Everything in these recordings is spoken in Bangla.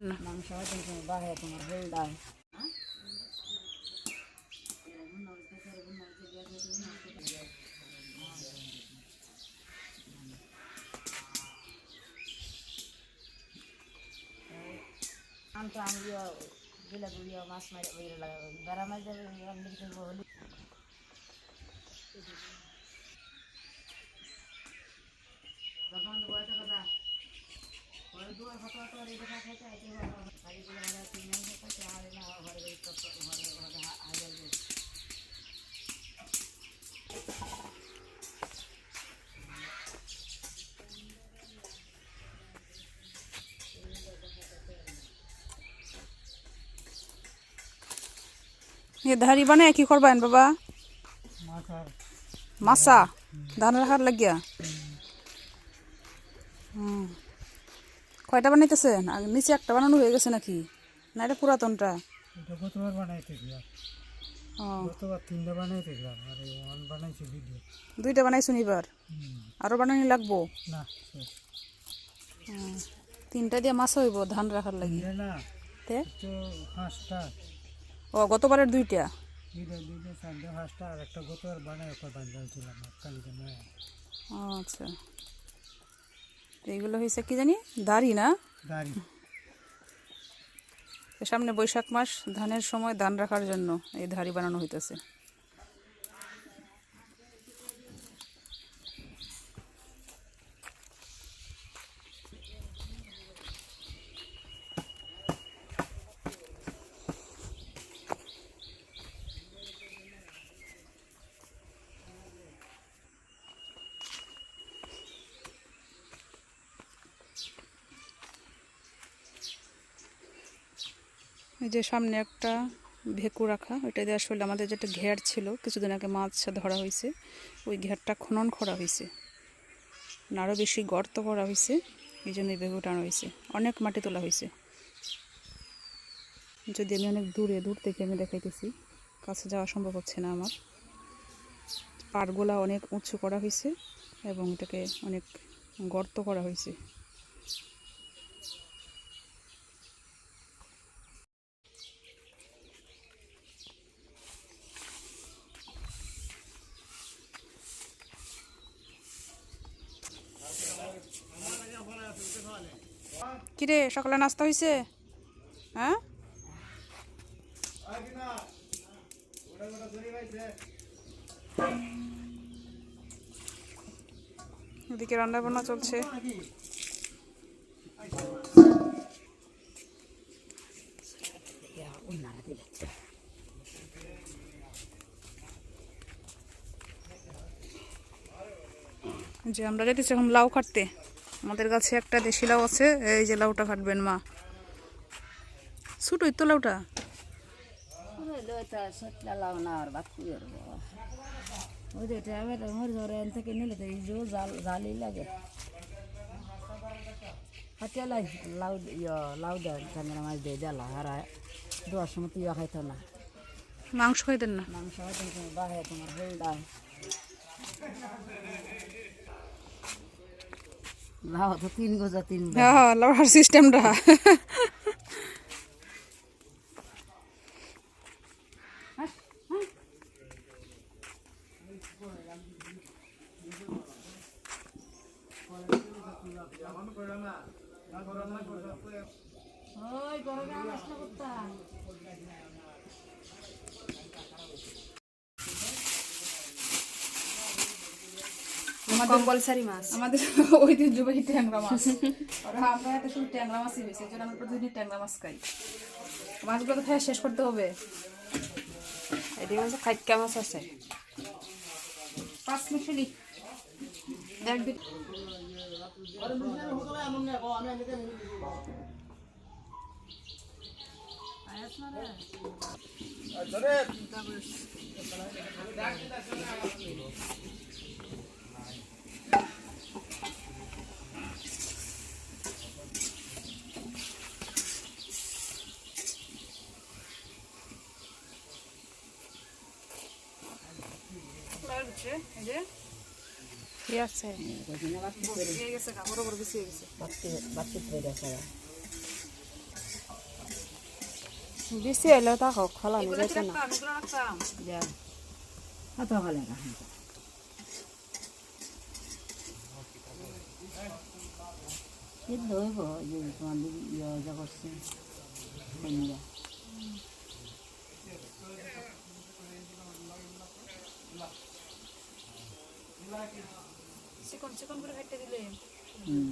না মাংস হয় তুমি বাহে তোমার হলদা আমি তো আমি গিলা গুলিয়া মাছ মারি ওই লাগাবো বেড়া মাছ যাবে আমি করব হলি যখন বয়সে কথা ঘরে দুয়ার ফটো ফটো রেখে থাকে এটি বাড়ি করে আমরা তিন জন থাকে কয়টা বানাইতেছেন আর নিচে একটা বানানো হয়ে গেছে নাকি? না এটা পুরাতনটা। এটা গতবার বানাইতেছিলাম। গতবার তিনটা বানাইতেছিলাম আর ওয়ান বানাইছি ভিডিও দুইটা বানাইছুন এবার আরও বানানি লাগবো? না তিনটা দিয়ে মাছ হইব ধান রাখার লাগি। না তে? তো পাঁচটা ও গতবারের দুইটা? দুইটা দুইটা চারটে পাঁচটা আর একটা গতবার বানাই একটা বানিয়েছিলাম কালকে নয়। আচ্ছা। তো এইগুলো হয়েছে কি জানি? দাড়ি না? সামনে বৈশাখ মাস ধানের সময় ধান রাখার জন্য এই ধাড়ি বানানো হইতেছে। এই যে সামনে একটা ভেকু রাখা, ওইটা দিয়ে আসলে আমাদের যেটা ঘের ছিল, কিছুদিন আগে মাছ ধরা হয়েছে, ওই ঘেরটা খনন করা হয়েছে। আরও বেশি গর্ত করা হয়েছে, এই জন্য এই ভেকু টানা হয়েছে। অনেক মাটি তোলা হয়েছে। যদি আমি অনেক দূরে, দূর থেকে আমি দেখাইতেছি, কাছে যাওয়া সম্ভব হচ্ছে না আমার। পাড়গুলা অনেক উঁচু করা হয়েছে এবং এটাকে অনেক গর্ত করা হয়েছে। কিরে? সকালে নাস্তা হয়েছে হ্যাঁ? এদিকে রান্না বান্না চলছে। যে আমরা যেতেছি এখন লাউ কাটতে আমাদের কাছে একটা দেশি লাউ আছে, এই যে লাউটা কাটবেন মা। ছোটোই তো লাউটা। মাংস খাইতেন না। মাংস বাহে তোমার হলদা তো তিন গোজা তিন হ্যাঁ লাউড়ার সিস্টেমটা ওই গরমে আনাস না করতাম। কম্পালসারি মাছ। আমাদের ঐতিহ্যবাহী ট্যাংরা মাছ। ওরা আমরা এত শুধু ট্যাংরা মাছই বেশি এই জন্য আমরা প্রতিদিন ট্যাংরা মাছ খাই। মাছগুলো তো খাই শেষ করতে হবে। এদিকে হচ্ছে খাইকা মাছ আছে। পাঁচ মিশালি দেখ দিক এই যে কি আছে? বিছিয়ে গেছে কাপড় উপর বিছিয়ে গেছে বাচ্চা পেয়ে দেখা বেশি হইলে তা হোক খোলা নিয়ে যাচ্ছে না। যা কত ভালো রাখুন যে তোমার ইয়ে করছে চিকন চিকন করে কেটে দিলে হুম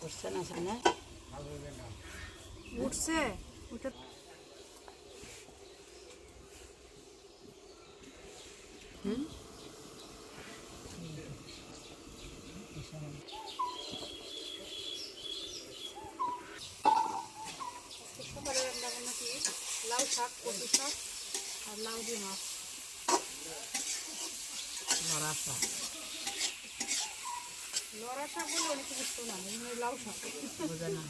করছে না সামনে উঠছে উঠে সকালে রান্না বান্না কি লাউ শাক কচু শাক দিয়ে মাছ লড়া শাক লড়া শাক বলে অনেক বুঝতো না এমনি লাউ শাক। বুঝে না।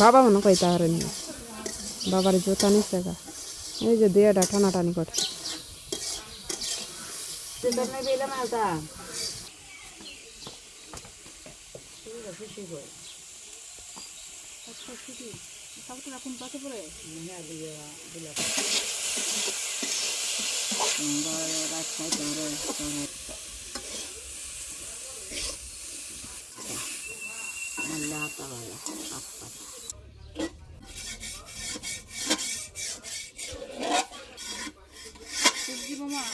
বাবা মনে কইতে পারেন। বাবার জোতা নিচ্ছে গা। এই যে দেয়াটা টানাটানি করছে। সেটা নেই পেলাম আলতা খুশি করে শাকটা এখন পাতে পড়ে? হ্যাঁ দিয়ে দিলাম রাস্তায় তোরে তোরে আল্লাহ তাআলা আপা সবজি মামা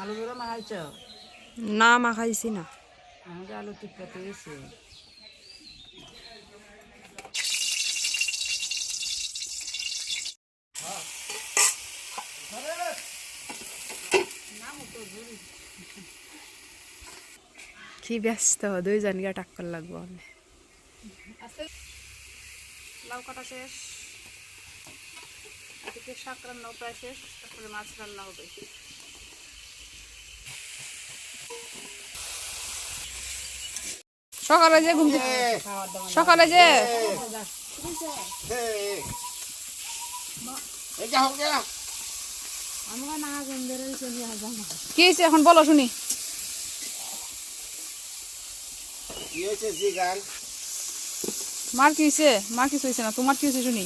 আলু না মা খাইছি না। আমাকে আলু টিপকাতে গেছে কি ব্যস্ত দুইজন গিয়ে টাক্কর লাগবো আমি। লাউ কাটা শেষ। এদিকে শাক রান্নাও প্রায় শেষ তারপরে মাছ রান্না হবে সকালে যে ঘুম সকালে যে কি হয়েছে? এখন বলো শুনি। মার কি হয়েছে? মার কিছু হয়েছে না? তোমার কি হয়েছে শুনি।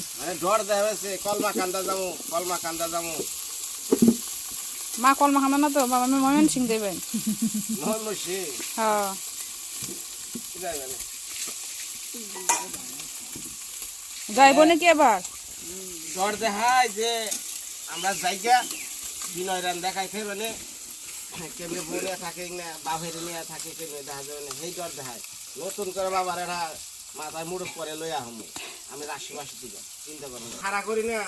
কলমা কান্দা যাব কলমা কান্দা যাব মা কল মাখানো না তো? বাবা ময়মন সিং দেবেন। হ্যাঁ। যাইবে নাকি এবার ডর দেখায় যে আমরা জায়গা বিনয় রান দেখাই ফের মানে কেমনি বলে থাকে না বাপের নিয়ে থাকে কেমনি দেখা যাবে না সেই ডর দেখায়। নতুন করে বাবার এরা মাথায় মুড়ক করে লইয়া হম আমি রাশি বাসি দিকে চিন্তা করব না। খাড়া করি না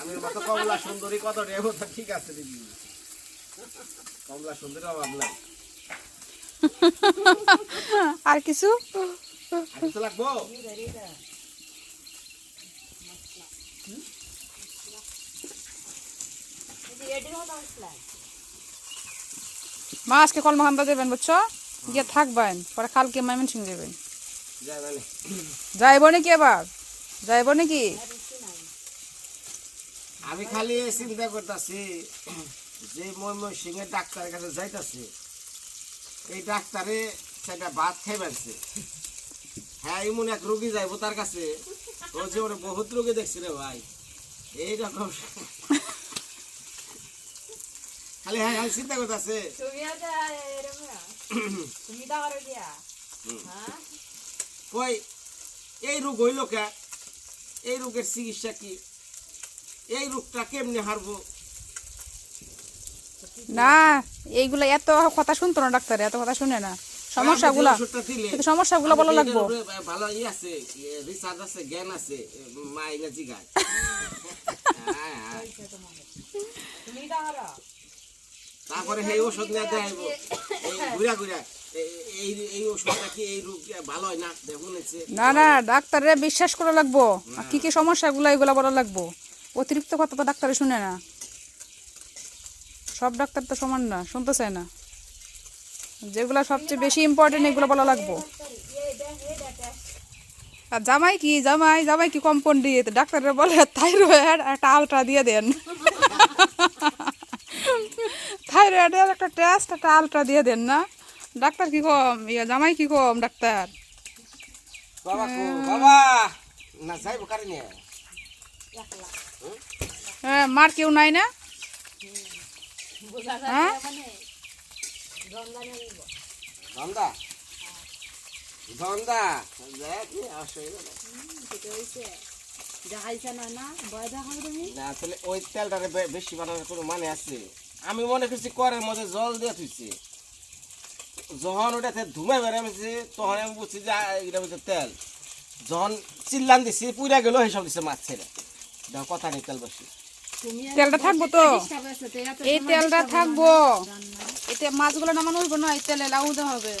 আমি মতো কমলা সুন্দরী কত রেব ঠিক আছে দিদি। কমলা সুন্দরী অভাব নাই। আর কিছু? দেবেন, বুঝছ? গিয়ে থাকবেন, পরে কালকে ময়মন সিং মানে যাইব নাকি এবার? যাইব নাকি? আমি খালি চিন্তা করতেছি যে এর ডাক্তারের কাছে যাইতাছে। এই ডাক্তারে সেটা ভাত খাই পারছে হ্যাঁ এমন এক রোগী যাইবো তার কাছে। ও যে ওরে বহুত রোগী দেখছি রে ভাই। এইরকম। খালি হ্যাঁ হ্যাঁ চিন্তা করতেছে কই এই রোগ হইল কে? এই রোগের চিকিৎসা কি? এই রোগটা কেমনে হারবো? না এইগুলা এত কথা শুনতো না ডাক্তার এত কথা শুনে না। সমস্যাগুলা সমস্যাগুলো বলা লাগবো। ভালো ই আছে রিসার্চ আছে জ্ঞান আছে মা ইংরেজি গায়। হ্যাঁ, হ্যাঁ। তারপরে সেই ওষুধ নিয়ে দেখাইব ঘুরা ঘুরা এই এই ওষুধটা কি এই রোগ ভালো হয় না? না না ডাক্তারে বিশ্বাস করা লাগবো। কি কি সমস্যাগুলো এগুলা বলা লাগবো। অতিরিক্ত কথা তো ডাক্তারে শুনে না। সব ডাক্তার তো সমান না শুনতে চায় না। যেগুলো সবচেয়ে বেশি ইম্পর্টেন্ট এগুলো বলা লাগবো। আর জামাই কি জামাই জামাই কি কম পণ্ডিত ডাক্তাররা বলে থাইরয়েড একটা আলট্রা দিয়ে দেন। থাইরয়েডের একটা টেস্ট একটা আলট্রা দিয়ে দেন না। ডাক্তার কি কম? ইয়া জামাই কি কম ডাক্তার? হ্যাঁ মার কেউ নাই না? হ্যাঁ? ওই তেলটারে বে- বেশি বানানোর কোনো মানে আছে? আমি মনে করছি করের মধ্যে জল দিয়ে থুইছি। যখন ওটাতে ধুমে বেড়ামেছে তখন আমি বুঝছি যে তেল। যখন চিল্লান দিছি পুরা গেল, হিসাব দিছে মাছ ছেড়ে। দেখো, কথা নেই তেল তুমি তেলটা থাকব তো? এই তেলটা থাকব। এতে মাছগুলো নামানো হইব না এই তেলে লাগাতে হবে।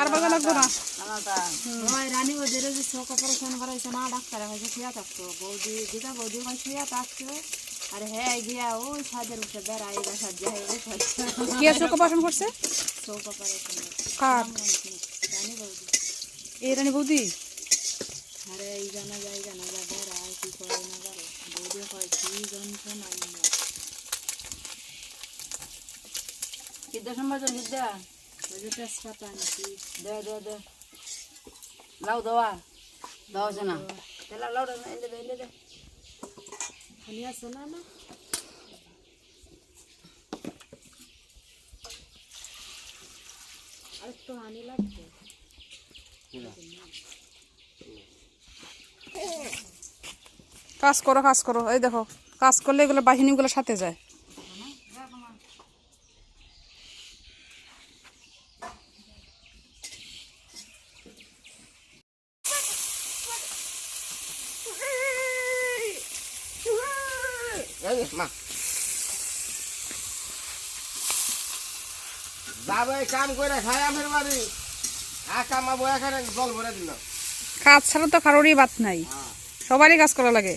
আর বাজা লাগবে না? রানী ওদের যে অপারেশন করাইছে না ডাক্তার শুয়ে থাকতো। বৌদি দিদা বৌদি ভাই শুয়ে থাকতো। আর হ্যাঁ গিয়া ওই উঠে বেড়াই অপারেশন করছে? চোখ অপারেশন। কার? রানী বৌদি। এই রানী বৌদি? আরে এই জানা যায় জানা যা বেড়ায় কি করে না করে বৌদি কয় কি যন্ত্রণা কিদ্দা সম্ভব বিদ্যা ওই যে তেজপাতা আনছি দে দে দে। লাউ দেওয়া। দাও আছে না? লাউ লাউ এনে দে এনে দে খানি আছে না না আরেকটু হানি লাগবে? কাজ করো কাজ করো। এই দেখো, কাজ করলে এগুলো বাহিনীগুলো সাথে যায়। মা কাম করে খাই আমার বাড়ি। আর কামাবো এখানে, জল ভরে দিল কাজ ছাড়া তো কারোরই বাদ নাই। সবারই কাজ করা লাগে।